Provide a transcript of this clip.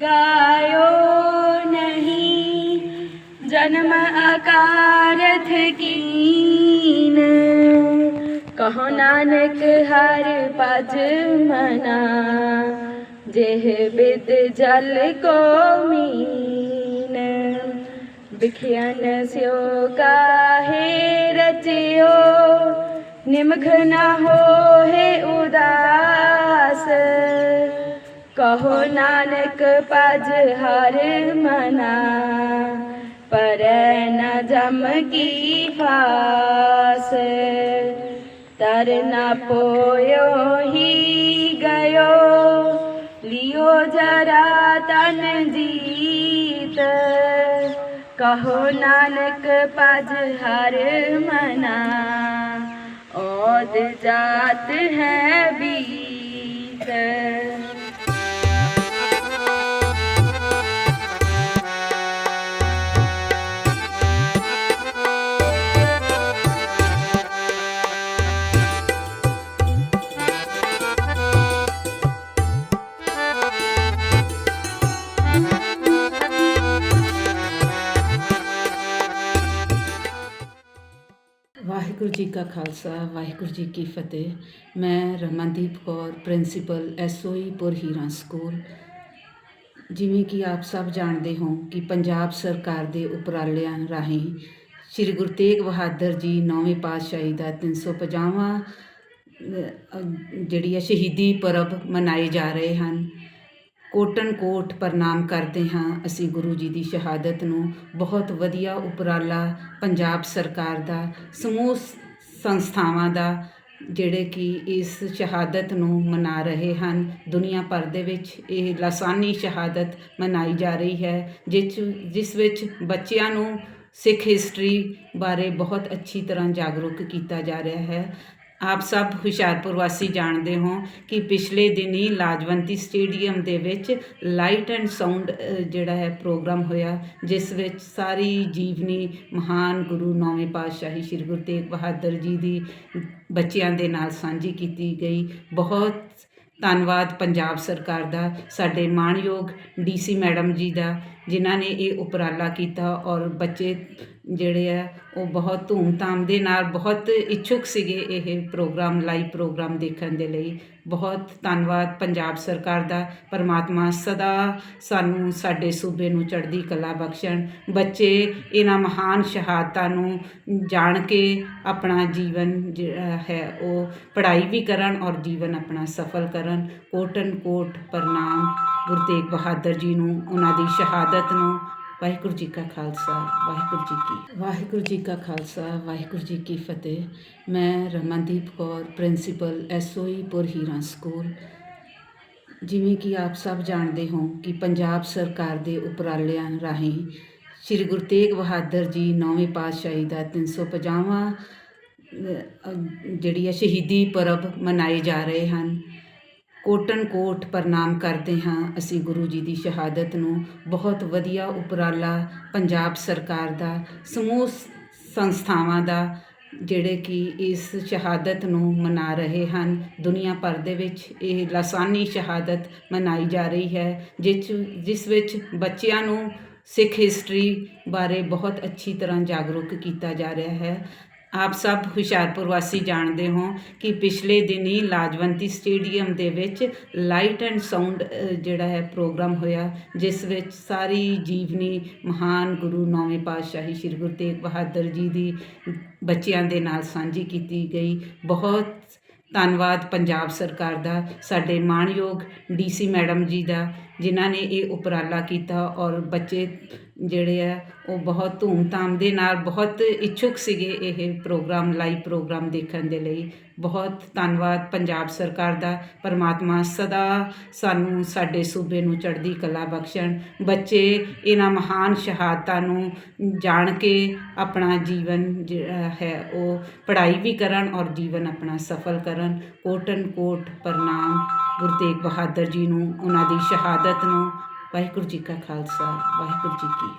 गायो नहीं जन्म अकारथ कीन कहो नानक हर पज मना जेह बिद जल को मीन बिखियन स्यो काहे रचियो निमख न हो है उदास ਕਹੋ ਨਾਨਕ ਪਜ ਹਰ ਮਨਾ, ਪਰੈ ਨ ਜਮ ਕੀ ਫਾਸ। ਤਰ ਨ ਪੋਇਓ ਹੀ ਗਇਓ, ਲਿਓ ਜਰਾ ਤਨ ਜੀਤ। ਕਹੋ ਨਾਨਕ ਪਜ ਹਰ ਮਨਾ, ਔਦ ਜਾਤ ਹੈ ਬੀਤ। ਵਾਹਿਗੁਰੂ ਜੀ ਕਾ ਖਾਲਸਾ ਵਾਹਿਗੁਰੂ ਜੀ ਕੀ ਫਤਿਹ। ਮੈਂ ਰਮਨਦੀਪ ਕੌਰ ਪ੍ਰਿੰਸੀਪਲ ਐਸਓਈ ਪੁਰ ਹੀਰਾ ਸਕੂਲ। ਜਿਵੇਂ ਕਿ ਆਪ ਸਭ ਜਾਣਦੇ ਹੋ ਕਿ ਪੰਜਾਬ ਸਰਕਾਰ ਦੇ ਉਪਰਾਲਿਆਂ ਰਾਹੀਂ ਸ੍ਰੀ ਗੁਰੂ ਤੇਗ ਬਹਾਦਰ ਜੀ ਨੌਵੇਂ ਪਾਤਸ਼ਾਹੀ ਦਾ 350ਵਾਂ ਅਹ, ਜਿਹੜੀ ਹੈ ਸ਼ਹੀਦੀ ਪਰਬ ਮਨਾਏ ਜਾ ਰਹੇ ਹਨ। ਕੋਟਨ ਕੋਟ ਪ੍ਰਣਾਮ ਕਰਦੇ ਹਾਂ। ਅਸੀਂ ਗੁਰੂ ਜੀ ਦੀ ਸ਼ਹਾਦਤ ਨੂੰ ਬਹੁਤ ਵਧੀਆ ਉਪਰਾਲਾ ਪੰਜਾਬ ਸਰਕਾਰ ਦਾ, ਸਮੂਹ ਸੰਸਥਾਵਾਂ ਦਾ, ਜਿਹੜੇ ਕਿ ਇਸ ਸ਼ਹਾਦਤ ਨੂੰ ਮਨਾ ਰਹੇ ਹਨ। ਦੁਨੀਆ ਭਰ ਦੇ ਵਿੱਚ ਇਹ ਲਾਸਾਨੀ ਸ਼ਹਾਦਤ ਮਨਾਈ ਜਾ ਰਹੀ ਹੈ ਜਿਸ ਜਿਸ ਵਿੱਚ ਬੱਚਿਆਂ ਨੂੰ ਸਿੱਖ ਹਿਸਟਰੀ ਬਾਰੇ ਬਹੁਤ ਅੱਛੀ ਤਰ੍ਹਾਂ ਜਾਗਰੂਕ ਕੀਤਾ ਜਾ ਰਿਹਾ ਹੈ। ਆਪ ਸਭ ਹੁਸ਼ਿਆਰਪੁਰ ਵਾਸੀ ਜਾਣਦੇ ਹੋ ਕਿ ਪਿਛਲੇ ਦਿਨੀ ਲਾਜਵੰਤੀ ਸਟੇਡੀਅਮ ਦੇ ਵਿੱਚ ਲਾਈਟ ਐਂਡ ਸਾਊਂਡ ਜਿਹੜਾ ਹੈ, ਪ੍ਰੋਗਰਾਮ ਹੋਇਆ, ਜਿਸ ਵਿੱਚ ਸਾਰੀ ਜੀਵਨੀ ਮਹਾਨ ਗੁਰੂ ਨੌਵੇਂ ਪਾਤਸ਼ਾਹੀ ਸ੍ਰੀ ਗੁਰੂ ਤੇਗ ਬਹਾਦਰ ਜੀ ਦੀ ਬੱਚਿਆਂ ਦੇ ਨਾਲ ਸਾਂਝੀ ਕੀਤੀ ਗਈ। ਬਹੁਤ ਧੰਨਵਾਦ ਪੰਜਾਬ ਸਰਕਾਰ ਦਾ, ਸਾਡੇ ਮਾਣਯੋਗ ਡੀਸੀ ਮੈਡਮ ਜੀ ਦਾ ਜਿਨ੍ਹਾਂ ਨੇ ਇਹ ਉਪਰਾਲਾ ਕੀਤਾ ਔਰ ਬੱਚੇ ਜਿਹੜੇ ਆ, ਉਹ ਬਹੁਤ ਧੂਮਧਾਮ ਦੇ ਨਾਲ ਬਹੁਤ ਇੱਛੁਕ ਸੀਗੇ ਇਹ ਪ੍ਰੋਗਰਾਮ, ਲਾਈਵ ਪ੍ਰੋਗਰਾਮ ਦੇਖਣ ਦੇ ਲਈ। ਬਹੁਤ ਧੰਨਵਾਦ ਪੰਜਾਬ ਸਰਕਾਰ ਦਾ। ਪਰਮਾਤਮਾ ਸਦਾ ਸਾਨੂੰ ਸਾਡੇ ਸੂਬੇ ਨੂੰ ਚੜ੍ਹਦੀ ਕਲਾ ਬਖਸ਼ਣ। ਬੱਚੇ ਇਹਨਾਂ ਮਹਾਨ ਸ਼ਹਾਦਤਾਂ ਨੂੰ ਜਾਣ ਕੇ ਆਪਣਾ ਜੀਵਨ ਜਿਹੜਾ ਹੈ, ਉਹ ਪੜ੍ਹਾਈ ਵੀ ਕਰਨ ਔਰ ਜੀਵਨ ਆਪਣਾ ਸਫਲ ਕਰਨ। ਕੋਟਨ ਕੋਟ ਪ੍ਰਣਾਮ। ਗੁਰੂ ਤੇਗ ਬਹਾਦਰ ਜੀ ਨੂੰ ਉਹਨਾਂ ਦੀ ਸ਼ਹਾਦਤ ਨੂੰ ਵਾਹਿਗੁਰੂ ਜੀ ਕਾ ਖਾਲਸਾ ਵਾਹਿਗੁਰੂ ਜੀ ਕੀ ਵਾਹਿਗੁਰੂ ਜੀ ਕਾ ਖਾਲਸਾ ਵਾਹਿਗੁਰੂ ਜੀ ਕੀ ਫਤਿਹ। ਮੈਂ ਰਮਨਦੀਪ ਕੌਰ ਪ੍ਰਿੰਸੀਪਲ ਐਸਓਈ ਪੁਰ ਹੀਰਾ ਸਕੂਲ। ਜਿਵੇਂ ਕਿ ਆਪ ਸਭ ਜਾਣਦੇ ਹੋ ਕਿ ਪੰਜਾਬ ਸਰਕਾਰ ਦੇ ਉਪਰਾਲਿਆਂ ਰਾਹੀਂ ਸ੍ਰੀ ਗੁਰੂ ਤੇਗ ਬਹਾਦਰ ਜੀ ਨੌਵੇਂ ਪਾਤਸ਼ਾਹੀ ਦਾ 350ਵਾਂ ਅਹ, ਜਿਹੜੀ ਹੈ ਸ਼ਹੀਦੀ ਪਰਬ ਮਨਾਏ ਜਾ ਰਹੇ ਹਨ। ਕੋਟਨ ਕੋਟ ਪ੍ਰਣਾਮ ਕਰਦੇ ਹਾਂ। ਅਸੀਂ ਗੁਰੂ ਜੀ ਦੀ ਸ਼ਹਾਦਤ ਨੂੰ ਬਹੁਤ ਵਧੀਆ ਉਪਰਾਲਾ ਪੰਜਾਬ ਸਰਕਾਰ ਦਾ, ਸਮੂਹ ਸੰਸਥਾਵਾਂ ਦਾ, ਜਿਹੜੇ ਕਿ ਇਸ ਸ਼ਹਾਦਤ ਨੂੰ ਮਨਾ ਰਹੇ ਹਨ। ਦੁਨੀਆ ਭਰ ਦੇ ਵਿੱਚ ਇਹ ਲਾਸਾਨੀ ਸ਼ਹਾਦਤ ਮਨਾਈ ਜਾ ਰਹੀ ਹੈ, ਜਿਸ ਜਿਸ ਵਿੱਚ ਬੱਚਿਆਂ ਨੂੰ ਸਿੱਖ ਹਿਸਟਰੀ ਬਾਰੇ ਬਹੁਤ ਅੱਛੀ ਤਰ੍ਹਾਂ ਜਾਗਰੂਕ ਕੀਤਾ ਜਾ ਰਿਹਾ ਹੈ। ਆਪ ਸਭ ਹੁਸ਼ਿਆਰਪੁਰ ਵਾਸੀ ਜਾਣਦੇ ਹੋ ਕਿ ਪਿਛਲੇ ਦਿਨੀ ਲਾਜਵੰਤੀ ਸਟੇਡੀਅਮ ਦੇ ਵਿੱਚ ਲਾਈਟ ਐਂਡ ਸਾਊਂਡ ਜਿਹੜਾ ਹੈ, ਪ੍ਰੋਗਰਾਮ ਹੋਇਆ, ਜਿਸ ਵਿੱਚ ਸਾਰੀ ਜੀਵਨੀ ਮਹਾਨ ਗੁਰੂ ਨੌਵੇਂ ਪਾਤਸ਼ਾਹੀ ਸ੍ਰੀ ਗੁਰੂ ਤੇਗ ਬਹਾਦਰ ਜੀ ਦੀ ਬੱਚਿਆਂ ਦੇ ਨਾਲ ਸਾਂਝੀ ਕੀਤੀ ਗਈ। ਬਹੁਤ ਧੰਨਵਾਦ ਪੰਜਾਬ ਸਰਕਾਰ ਦਾ, ਸਾਡੇ ਮਾਣਯੋਗ ਡੀਸੀ ਮੈਡਮ ਜੀ ਦਾ, ਜਿਨ੍ਹਾਂ ਨੇ ਇਹ ਉਪਰਾਲਾ ਕੀਤਾ ਔਰ ਬੱਚੇ ਜਿਹੜੇ ਆ, ਉਹ ਬਹੁਤ ਧੂਮਧਾਮ ਦੇ ਨਾਲ ਬਹੁਤ ਇੱਛੁਕ ਸੀਗੇ ਇਹ ਪ੍ਰੋਗਰਾਮ, ਲਾਈਵ ਪ੍ਰੋਗਰਾਮ ਦੇਖਣ ਦੇ ਲਈ। ਬਹੁਤ ਧੰਨਵਾਦ ਪੰਜਾਬ ਸਰਕਾਰ ਦਾ, ਪਰਮਾਤਮਾ ਸਦਾ ਸਾਨੂੰ ਸਾਡੇ ਸੂਬੇ ਨੂੰ ਚੜ੍ਹਦੀ ਕਲਾ ਬਖਸ਼ਣ। ਬੱਚੇ ਇਹਨਾਂ ਮਹਾਨ ਸ਼ਹਾਦਤਾਂ ਨੂੰ ਜਾਣ ਕੇ ਆਪਣਾ ਜੀਵਨ ਜਿਹੜਾ ਹੈ, ਉਹ ਪੜ੍ਹਾਈ ਵੀ ਕਰਨ ਔਰ ਜੀਵਨ ਆਪਣਾ ਸਫਲ ਕਰਨ। ਕਰਨ, ਕੋਟਨ ਕੋਟ ਪ੍ਰਣਾਮ ਗੁਰੂ ਤੇਗ ਬਹਾਦਰ ਜੀ ਨੂੰ, ਉਹਨਾਂ ਦੀ ਸ਼ਹਾਦਤ ਨੂੰ। ਵਾਹਿਗੁਰੂ ਜੀ ਕਾ ਖਾਲਸਾ, ਵਾਹਿਗੁਰੂ ਜੀ ਕੀ